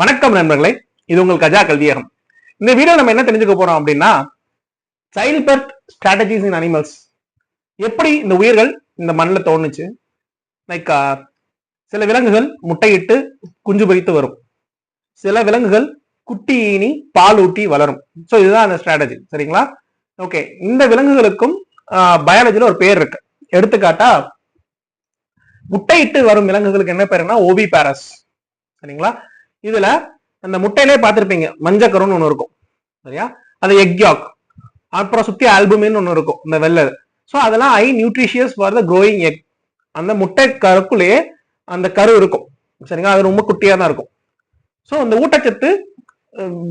வணக்கம் நண்பர்களே இது உங்கள் கஜா கல்வியகம். இந்த வீடியோ நம்ம என்ன தெரிஞ்சுக்க போறோம் அப்படின்னா child birth strategies in animals எப்படி இந்த உயிர்கள் இந்த மண்ணில் தோணுச்சு? லைக் சில விலங்குகள் முட்டையிட்டு குஞ்சு பொரித்து வரும். சில விலங்குகள் குட்டி ஈனி பால் ஊட்டி வளரும். ஸோ இதுதான் அந்த ஸ்ட்ராட்டஜி சரிங்களா? ஓகே இந்த விலங்குகளுக்கும் பயாலஜியில் ஒரு பேர் இருக்கு. எடுத்துக்காட்டா முட்டையிட்டு வரும் விலங்குகளுக்கு என்ன பேருன்னா ஓபி பேரஸ் சரிங்களா? இதுல அந்த முட்டையிலே பார்த்துருப்பீங்க மஞ்சக்கருன்னு ஒண்ணு இருக்கும். சரியா? அது எக் யாக் அப்புறம் சுத்தி ஆல்புமின்னு ஒண்ணு இருக்கும் இந்த வெள்ளை ஸோ அதெல்லாம் I nutritious for the growing egg அந்த முட்டை கருக்குள்ளேயே அந்த கரு இருக்கும். சரிங்களா? அது ரொம்ப குட்டியா தான் இருக்கும். ஸோ அந்த ஊட்டச்சத்து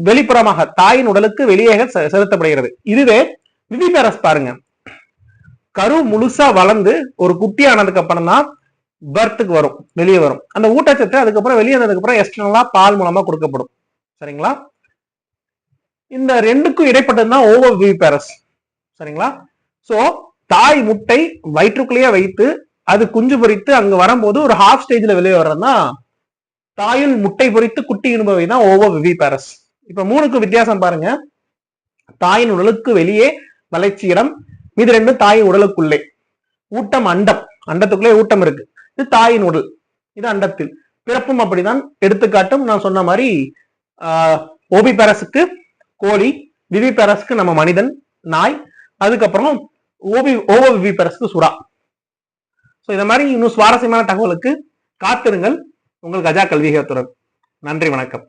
வெளிப்புறமாக தாயின் உடலுக்கு வெளியே செலுத்தப்படுகிறது. இதுவே விவிபேரஸ் பாருங்க. கரு முழுசா வளர்ந்து ஒரு குட்டி ஆனதுக்கு அப்புறம் தான் பர்த்துக்கு வரும் வெளியே வரும். அந்த ஊட்டச்சத்து அதுக்கப்புறம் வெளியே வந்ததுக்கப்புறம் எக்ஸ்டர்னலா பால் மூலமா கொடுக்கப்படும். சரிங்களா? இந்த ரெண்டுக்கும் இடைப்பட்டது தான் ஓவர் விவிபேரஸ் சரிங்களா? சோ தாய் முட்டை வயிற்றுக்குள்ளேயே வைத்து அது குஞ்சு பொரித்து அங்க வரும்போது ஒரு ஹாஃப் ஸ்டேஜ்ல வெளியே வர்றதுனா தாயின் முட்டை பொரித்து குட்டி இடுபவை தான் ஓவர் விவிபேரஸ் இப்ப மூணுக்கு வித்தியாசம் பாருங்க. தாயின் உடலுக்கு வெளியே வளர்ச்சி இடம் மீது ரெண்டும் தாயின் உடலுக்குள்ளே. ஊட்டம் அண்டம். அண்டத்துக்குள்ளே ஊட்டம் இருக்கு. இது தாயின் உடல். இது அண்டத்தில். பிறப்பும் அப்படிதான். எடுத்துக்காட்டும் நான் சொன்ன மாதிரி ஓபி பேரஸுக்கு கோழி விவி பேரஸ்க்கு நம்ம மனிதன் நாய் அதுக்கப்புறம் ஓபி ஓவோ விவி பேரஸ்க்கு சுறா. ஸோ இந்த மாதிரி இன்னும் சுவாரஸ்யமான தகவலுக்கு காத்திருங்கள். உங்கள் கஜா கல்விகத்துடன் நன்றி வணக்கம்.